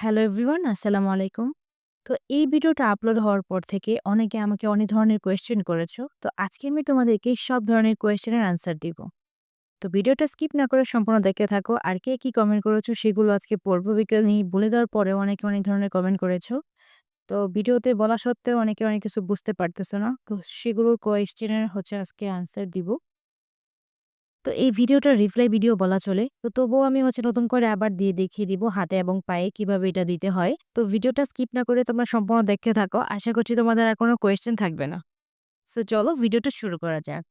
Hello everyone, আসসালামু আলাইকুম। তো এই ভিডিওটা আপলোড হওয়ার পর থেকে অনেকে আমাকে অনেক ধরনের কোয়েশ্চেন করেছ। তো আজকে আমি তোমাদেরকে সব ধরনের কোয়েশ্চেনের আনসার দিব। তো ভিডিওটা স্কিপ না করে সম্পূর্ণ দেখতে থাকো। আর কে কী কমেন্ট করেছ সেগুলো আজকে পড়ব বিকজ বলে দেওয়ার পরেও অনেকে অনেক ধরনের কমেন্ট করেছ। তো ভিডিওতে বলা সত্ত্বেও অনেকে অনেক কিছু বুঝতে পারতেছো না। তো সেগুলোর কোয়েশ্চেনের হচ্ছে আজকে আনসার দিব। তো এই ভিডিওটা রিপ্লাই ভিডিও বলা চলে। তো তবুও আমি হচ্ছে নতুন করে আবার দিয়ে দেখিয়ে দিব হাতে এবং পায়ে কীভাবে এটা দিতে হয়। তো ভিডিওটা স্কিপ না করে তোমরা সম্পূর্ণ দেখতে থাকো। আশা করছি তোমাদের আর কোনো কোয়েশ্চেন থাকবে না। সো চলো ভিডিওটা শুরু করা যাক।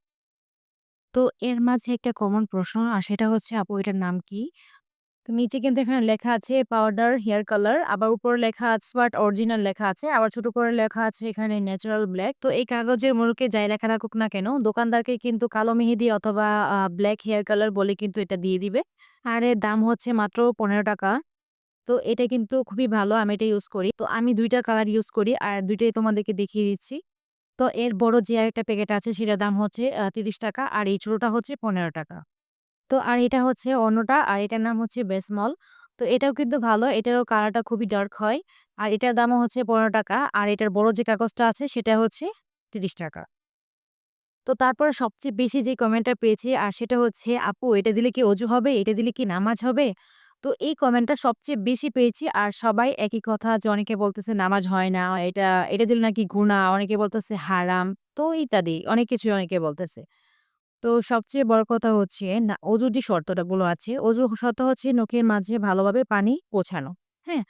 তো এর মাঝে একটা কমন প্রশ্ন, আর সেটা হচ্ছে, আপু, এটার নাম কি? নিচে কিন্তু এখানে লেখা আছে পাউডার হেয়ার কালার আবার উপরে লেখা আছে স্মার্ট অরিজিনাল লেখা আছে, আবার ছোট করে লেখা আছে এখানে ন্যাচারাল ব্ল্যাক তো এই কাগজের মোড়কে যাই লেখা থাকুক না কেন, দোকানদারকে কিন্তু কালো মেহেদি অথবা ব্ল্যাক হেয়ার কালার বলে কিন্তু এটা দিয়ে দিবে। আর এর দাম হচ্ছে মাত্র পনেরো টাকা। তো এটা কিন্তু খুবই ভালো, আমি এটা ইউজ করি। তো আমি দুইটা কালার ইউজ করি, আর দুইটাই তোমাদেরকে দেখিয়ে দিচ্ছি। তো এর বড় যে আরেকটা প্যাকেট আছে, সেটার দাম হচ্ছে তিরিশ টাকা, আর এই ছোটোটা হচ্ছে পনেরো টাকা। তো আর এটা হচ্ছে অন্যটা আর এটার নাম হচ্ছে বেসমল। তো এটাও কিন্তু ভালো। এটারও কালারটা খুবই ডার্ক হয়। আর এটার দামও হচ্ছে ৳১৫ টাকা। আর এটার বড় যে কাগজটা আছে সেটা হচ্ছে ৳৩০ টাকা। তো তারপরে সবচেয়ে বেশি যে কমেন্টটা পেয়েছি আর সেটা হচ্ছে, "আপু এটা দিলে কি অজু হবে? এটা দিলে কি নামাজ হবে?" তো এই কমেন্টটা সবচেয়ে বেশি পেয়েছি। আর সবাই একই কথা যে অনেকে বলতেছে নামাজ হয় না। এটা এটা দিলে নাকি গুনাহ, অনেকে বলতেছে হারাম। তো ইত্যাদি অনেক কিছুই অনেকে বলতেছে। তো সবচেয়ে বড় কথা হচ্ছে না অজুর যে শর্তটা গুলো আছে, অজু শর্ত হচ্ছে নখের মাঝে ভালোভাবে পানি পৌঁছানো। হ্যাঁ?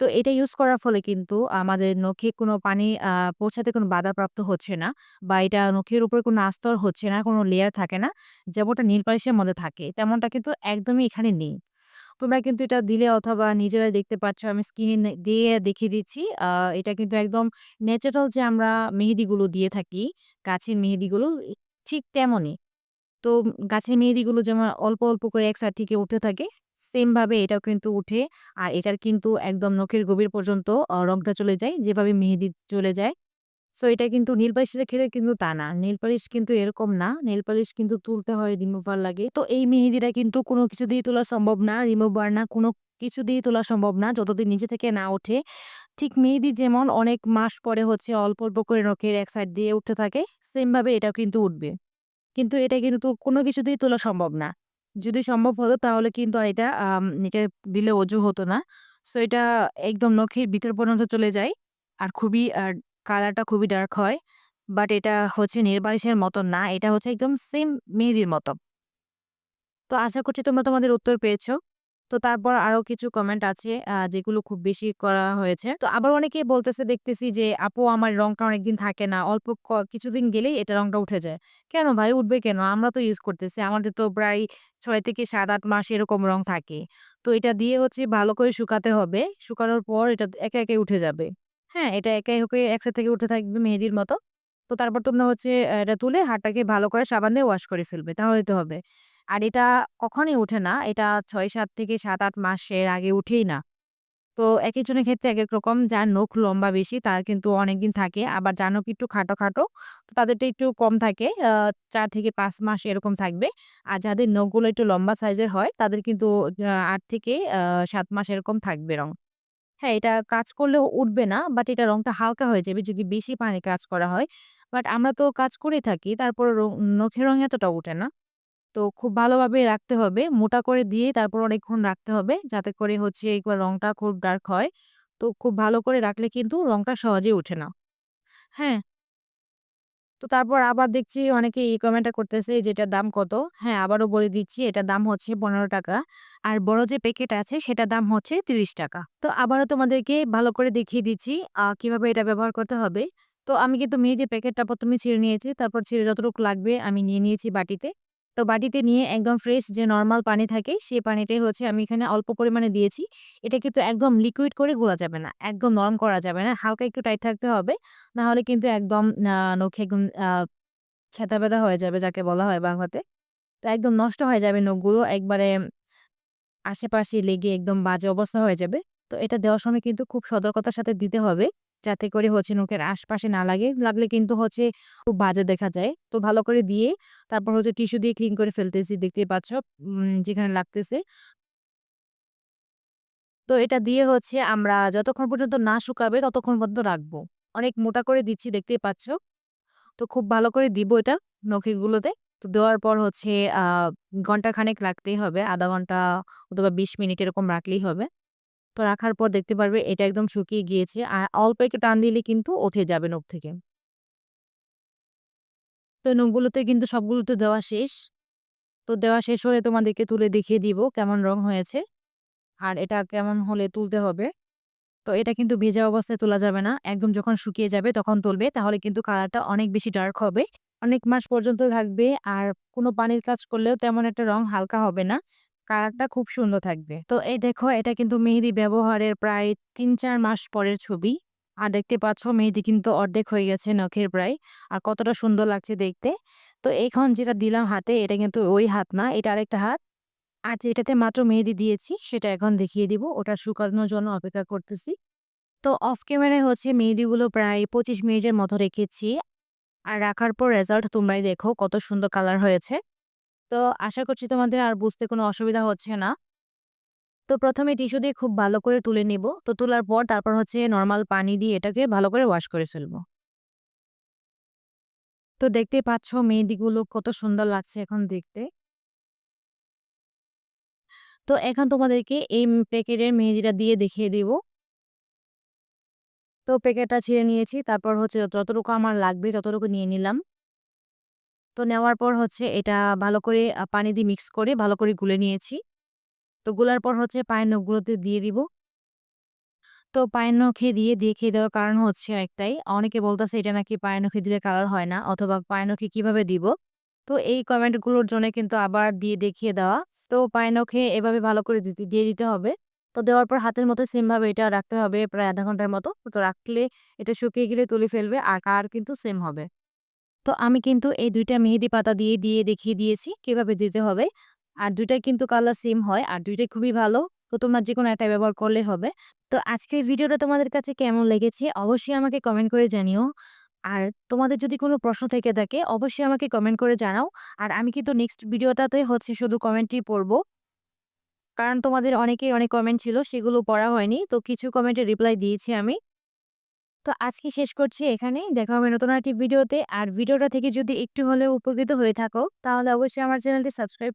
তো এটা ইউজ করার ফলে কিন্তু আমাদের নখে কোনো পানি পৌঁছাতে কোনো বাধাপ্রাপ্ত হচ্ছে না বা এটা নখের উপরে কোনো আস্তর হচ্ছে না, কোনো লেয়ার থাকে না। যেমনটা নীল পালিশের মধ্যে থাকে, তেমনটা কিন্তু একদমই এখানে নেই। তোমরা কিন্তু এটা দিলে অথবা নিজেরাই দেখতে পাচ্ছ আমি স্ক্রিনে দিয়ে দেখিয়ে দিচ্ছি। এটা কিন্তু একদম ন্যাচারাল যে আমরা মেহেদিগুলো দিয়ে থাকি, গাছের মেহেদিগুলো ঠিক তেমনই। তো গাছের মেহেদিগুলো যেমন অল্প, অল্প করে এক সাইড থেকে উঠতে থাকে, সেমভাবে এটাও কিন্তু উঠে। আর এটার কিন্তু একদম নখের গভীর পর্যন্ত রংটা চলে যায়, যেভাবে মেহেদি চলে যায়। সো এটা কিন্তু নেল পালিশের ক্ষেত্রে কিন্তু তা না। নেল পালিশ কিন্তু এরকম না। নেল পালিশ কিন্তু তুলতে হয়, রিমুভার লাগে। তো এই মেহেদিটা কিন্তু কোনো কিছু দিয়েই তোলা সম্ভব না। রিমুভার না, কোনো কিছু দিয়েই তোলা সম্ভব না, যতদিন নিচে থেকে না ওঠে। ঠিক মেহেদি যেমন অনেক মাস পরে হচ্ছে অল্প, অল্প করে নখের এক সাইড দিয়ে উঠতে থাকে, সেমভাবে এটাও কিন্তু উঠবে। কিন্তু এটা কিন্তু কোনো কিছুতেই তোলা সম্ভব না। যদি সম্ভব হতো তাহলে কিন্তু এটা এটা দিলে অজু হতো না। সো এটা একদম নখের ভিতর পর্যন্ত চলে যায়। আর খুবই আর কালারটা খুবই ডার্ক হয়। বাট এটা হচ্ছে নির্বাহিসের মতো না। এটা হচ্ছে একদম সেম মেহেদির মতো। তো আশা করছি তোমরা তোমাদের উত্তর পেয়েছ। তো তারপর আরও কিছু কমেন্ট আছে যেগুলো খুব বেশি করা হয়েছে। তো আবার অনেকে বলতেছে দেখতেছি যে, "আপু আমার রংটা অনেকদিন থাকে না। অল্প কিছুদিন গেলেই এটা রংটা উঠে যায়।" কেন ভাই উঠবে কেন? আমরা তো ইউজ করতেছি। আমাদের তো প্রায় ছয় থেকে ৭-৮ মাস এরকম রং থাকে। তো এটা দিয়ে হচ্ছে ভালো করে শুকাতে হবে। শুকানোর পর এটা একে, একে উঠে যাবে। হ্যাঁ? এটা একে, একে এক সাইড থেকে উঠে থাকবে মেহেদির মতো। তো তারপর তোমরা হচ্ছে এটা তুলে হাতটাকে ভালো করে সাবান দিয়ে ওয়াশ করে ফেলবে। তাহলে তো হবে। আর এটা কখনই ওঠে না। এটা ৬-৭ থেকে ৭-৮ মাসের আগে উঠেই না। তো এক একজনের ক্ষেত্রে এক এক রকম। যার নখ লম্বা বেশি তার কিন্তু অনেকদিন থাকে। আবার যার নখ একটু খাটো, খাটো তো তাদেরটা একটু কম থাকে। চার থেকে পাঁচ মাস এরকম থাকবে। আর যাদের নখগুলো একটু লম্বা সাইজের হয় তাদের কিন্তু আট থেকে সাত মাস এরকম থাকবে রং। হ্যাঁ, এটা কাজ করলেও উঠবে না। বাট এটা রংটা হালকা হয়ে যাবে যদি বেশি পানি কাজ করা হয়। বাট আমরা তো কাজ করেই থাকি। তারপর নখের রং এতটা উঠে না। তো খুব ভালোভাবে রাখতে হবে। মোটা করে দিয়ে তারপর অনেকক্ষণ রাখতে হবে। যাতে করে হচ্ছে একবার রংটা খুব ডার্ক হয়। তো খুব ভালো করে রাখলে কিন্তু রংটা সহজেই ওঠে না। হ্যাঁ? তো তারপর আবার দেখছি অনেকে এই কমেন্টটা করতেছে যেটার দাম কত? হ্যাঁ, আবারও বলে দিচ্ছি এটার দাম হচ্ছে ৳১৫ টাকা। আর বড় যে প্যাকেট আছে সেটার দাম হচ্ছে ৳৩০ টাকা। তো আবারও তোমাদেরকে ভালো করে দেখিয়ে দিচ্ছি কীভাবে এটা ব্যবহার করতে হবে। তো আমি কিন্তু মেহেদির প্যাকেটটা প্রথমে ছিঁড়ে নিয়েছি। তারপর ছিঁড়ে যতটুকু লাগবে আমি নিয়ে নিয়েছি বাটিতে। তো বাটিতে নিয়ে একদম ফ্রেশ যে নর্মাল পানি থাকে, সেই পানিটাই হচ্ছে আমি এখানে অল্প পরিমাণে দিয়েছি। এটা কিন্তু একদম লিকুইড করে গোলা যাবে না। একদম নরম করা যাবে না। হালকা একটু টাইট থাকতে হবে। না হলে কিন্তু একদম নখে একদম আ ছ্যাঁদা-ব্যাদা হয়ে যাবে যাকে বলা হয় বাংলাতে। তো একদম নষ্ট হয়ে যাবে নখগুলো, একবারে আশেপাশে লেগে একদম বাজে অবস্থা হয়ে যাবে। তো এটা দেওয়ার সময় কিন্তু খুব সতর্কতার সাথে দিতে হবে। যাতে করে হচ্ছে নখের আশপাশে না লাগে। লাগলে কিন্তু হচ্ছে খুব বাজে দেখা যায়। তো ভালো করে দিয়ে তারপর হচ্ছে টিস্যু দিয়ে ক্লিন করে ফেলতেছি, দেখতে পাচ্ছ যেখানে লাগতেছে। তো এটা দিয়ে হচ্ছে আমরা যতক্ষণ পর্যন্ত না শুকাবে ততক্ষণ পর্যন্ত রাখব। অনেক মোটা করে দিচ্ছি দেখতেই পাচ্ছ। তো খুব ভালো করে দিব এটা নখিগুলোতে। তো দেওয়ার পর হচ্ছে ঘণ্টা খানেক রাখতেই হবে। আধা ঘণ্টা অথবা ২০ মিনিট এরকম রাখলেই হবে। তো রাখার পর দেখতে পারবে এটা একদম শুকিয়ে গিয়েছে। আর অল্প একটু টান দিলে কিন্তু উঠে যাবে নখ থেকে। তো নখগুলোতে কিন্তু সবগুলোতে দেওয়া শেষ। তো দেওয়া শেষ হলে তোমাদেরকে তুলে দেখিয়ে দিব কেমন রং হয়েছে। আর এটা কেমন হলে তুলতে হবে। তো এটা কিন্তু ভেজা অবস্থায় তোলা যাবে না। একদম যখন শুকিয়ে যাবে তখন তুলবে। তাহলে কিন্তু কালারটা অনেক বেশি ডার্ক হবে। অনেক মাস পর্যন্ত থাকবে আর কোনো পানির কাজ করলেও তেমন একটা রং হালকা হবে না। কালারটা খুব সুন্দর থাকবে। তো এই দেখো এটা কিন্তু মেহেদি ব্যবহারের প্রায় ৩-৪ মাস পরের ছবি। আর দেখতে পাচ্ছ মেহেদি কিন্তু অর্ধেক হয়ে গেছে নখের প্রায়। আর কতটা সুন্দর লাগছে দেখতে। তো এখন যেটা দিলাম হাতে এটা কিন্তু ওই হাত না, এটা আরেকটা হাত। আর যেটাতে মাত্র মেহেদি দিয়েছি সেটা এখন দেখিয়ে দিব। ওটা শুকানোর জন্য অপেক্ষা করতেছি। তো অফ ক্যামেরায় হচ্ছে মেহেদিগুলো প্রায় ২৫ মিনিটের মতো রেখেছি। আর রাখার পর রেজাল্ট তোমরাই দেখো কত সুন্দর কালার হয়েছে। তো আশা করছি তোমাদের আর বুঝতে কোনো অসুবিধা হচ্ছে না। তো প্রথমে টিস্যু দিয়ে খুব ভালো করে তুলে নিব। তো তোলার পর তারপর হচ্ছে নর্মাল পানি দিয়ে এটাকে ভালো করে ওয়াশ করে ফেলব। তো দেখতে পাচ্ছ মেহেদিগুলো কত সুন্দর লাগছে এখন দেখতে। তো এখন তোমাদেরকে এই প্যাকেটের মেহেদিটা দিয়ে দেখিয়ে দিব। তো প্যাকেটটা ছিঁড়ে নিয়েছি। তারপর হচ্ছে যতটুকু আমার লাগবে ততটুকু নিয়ে নিলাম। তো নেওয়ার পর হচ্ছে এটা ভালো করে পানি দিয়ে মিক্স করে ভালো করে গুলে নিয়েছি। তো গুলার পর হচ্ছে পায়ের নখগুলোতে দিয়ে দিব। তো পায়ের নখে দিয়ে দিয়ে খেয়ে দেওয়ার কারণ হচ্ছে একটাই। অনেকে বলতেছে এটা নাকি পায়ের নখে দিলে কালার হয় না অথবা পায়ের নখে কীভাবে দিব? তো এই কমেন্টগুলোর জন্য কিন্তু আবার দিয়ে দেখিয়ে দেওয়া। তো পায়ের নখে এভাবে ভালো করে দিতে দিয়ে দিতে হবে। তো দেওয়ার পর হাতের মতো সেমভাবে এটা রাখতে হবে প্রায় আধা ঘণ্টার মতো। তো রাখলে এটা শুকিয়ে গেলে তুলে ফেলবে আর কার কিন্তু সেম হবে। তো আমি কিন্তু এই দুইটা মেহেদি পাতা দিয়ে, দিয়ে দেখিয়ে দিয়েছি কীভাবে দিতে হবে। আর ২ টাই কিন্তু কালার সেম হয় আর দুইটাই খুবই ভালো। তো তোমরা যে কোনো একটা ব্যবহার করলেই হবে। তো আজকের ভিডিওটা তোমাদের কাছে কেমন লেগেছে অবশ্যই আমাকে কমেন্ট করে জানিও। আর তোমাদের যদি কোনো প্রশ্ন থেকে থাকে অবশ্যই আমাকে কমেন্ট করে জানাও। আর আমি কিন্তু নেক্সট ভিডিওটাতে হচ্ছে শুধু কমেন্টই পড়ব। কারণ তোমাদের অনেকের অনেক কমেন্ট ছিল সেগুলো পড়া হয়নি। তো কিছু কমেন্টের রিপ্লাই দিয়েছি আমি। তো আজকে শেষ করছি এখানেই। দেখা হবে নতুন একটি ভিডিওতে। আর ভিডিওটা থেকে যদি একটু হলেও উপকৃত হয়ে থাকো, তাহলে অবশ্যই আমার চ্যানেলটি সাবস্ক্রাইব